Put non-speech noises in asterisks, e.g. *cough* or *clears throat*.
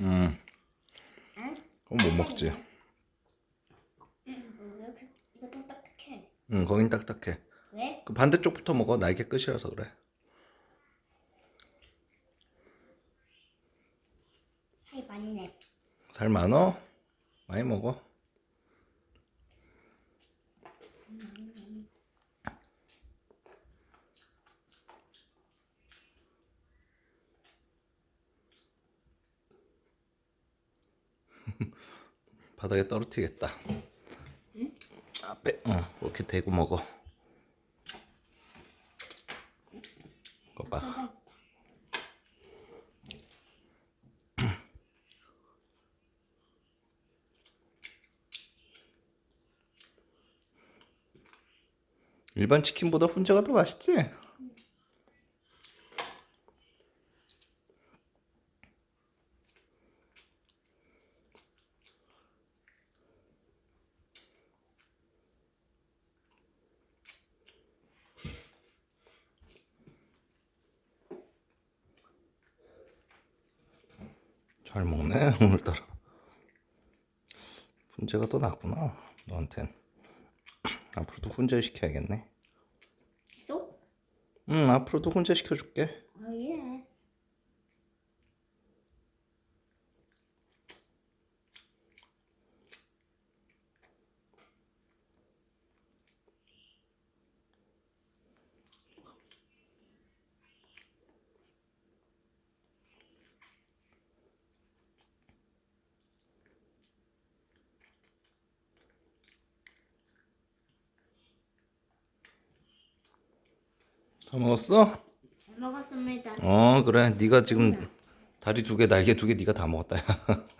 음, 응? 그건 못 먹지. 응, 딱딱해. 응, 거긴 딱딱해. 왜? 그 반대쪽부터 먹어. 날개 끝이라서 그래. 살이 많네. 살 많어? 많이 먹어. 바닥에 떨어뜨리겠다. 앞에, 어, 이렇게 대고 먹어. 이거 봐. *clears throat* 일반 치킨보다 훈제가 더 맛있지? 잘 먹네 *laughs* 오늘따라. 훈제가 더 낫구나 너한텐. 앞으로도 훈제 시켜야겠네? 응 앞으로도 훈제 시켜줄게 어, 예. 다 먹었어? 잘 먹었습니다. 어 그래 네가 지금 다리 두 개 날개 두 개 네가 다 먹었다 야 *laughs*